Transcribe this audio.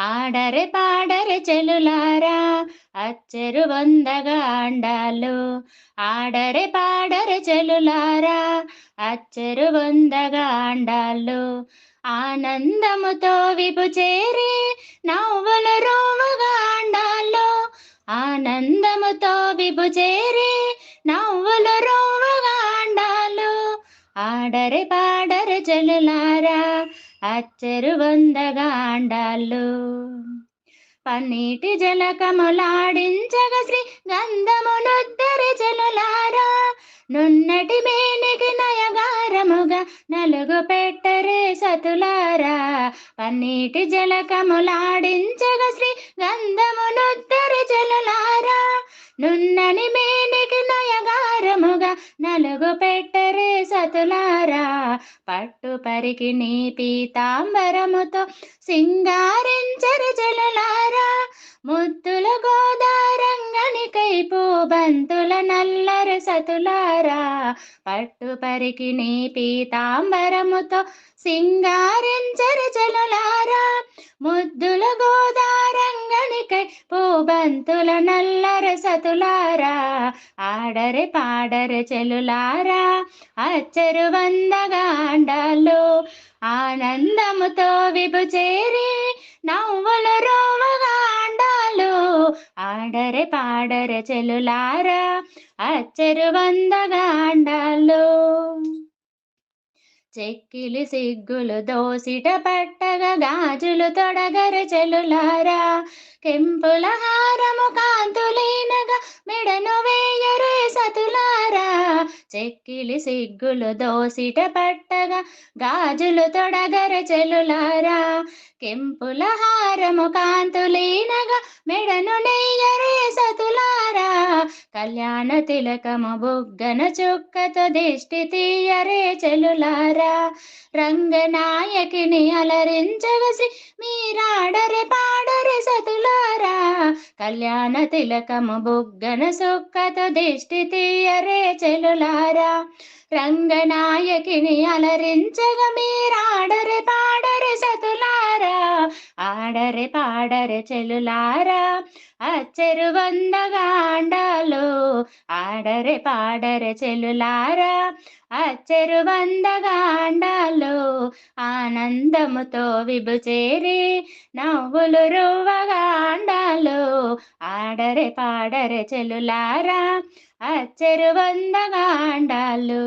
ఆడరె పాడరె చెలులారా అచ్చెరు వందగా అండాలు ఆడరె పాడరె చెలులారా అచ్చెరు వందగా అండాలు ఆనందముతో విపు చేరి నవ్వుల రోవుగా అండాలు ఆనందముతో విపు చేరి నవ్వుల రోవుగా అండాలు ఆడరె పాడరె చెలులారా అచ్చరు వందగాండాలు పన్నీటి జలకములాడించగ శ్రీ గంధమునుద్దరి చెలులారా నున్నటి మేనికి నయగారముగా నలుగు పెట్టరే సతులారా. పన్నీటి జలకములాడించగ శ్రీ గంధమునుద్దరి చెలులారా నున్నని మేనికి నయగ నలుగు పెట్టరే సతులారా. పట్టు పరికి నీ పీతాంబరముతో సింగారించరు జలలారా. ముద్దుల గోదారంగనికై బంతుల నల్లర సతులారా. పట్టు పరికి నీ పీతాంబరముతో సింగారించరు జలలారా. ముద్దుల గోదారంగనికై బంతుల నల్ల సతులారా ఆడరే పాడరె చెలులారా అచ్చరు వందగా ఆనందముతో విభు చేరి నవ్వుల రోవగా ఆడరే పాడరే చెలులారా అచ్చరు వందగాండాలు చెక్కిలి సిగ్గులు దోసిట పట్టగా గాజులు తొడగర చెలులారా కెంపుల హారము కాంతులేనగా మెడను వేయరే సతులారా చెక్కిలి సిగ్గులు దోసిట పట్టగా గాజులు తొడగర చెలులారా కెంపుల హారము కాంతులేనగా మెడను నెయ్యి కళ్యాణ తిలకము బొగ్గన చుక్కతో దిష్టి తీయరే చెలులారా రంగనాయకిని అలరించవసి మీరాడరే పాడరే సతులారా. కళ్యాణ తిలకము బొగ్గన సుక్కతో దిష్టి తీయరే చెలులారా రంగనాయకిని అలరించగ మీరాడరే పాడరే సతులారా. ఆడరే పాడరే చెలులారా అచ్చెరు వందగా ఆడరే పాడరే చెలులారా అచ్చెరు వందగాండాలు ఆనందముతో విభుచేరి నవ్వులు రువ్వగా ఆడరే పాడరే చెలులారా అచ్చెరు వందగాండాలు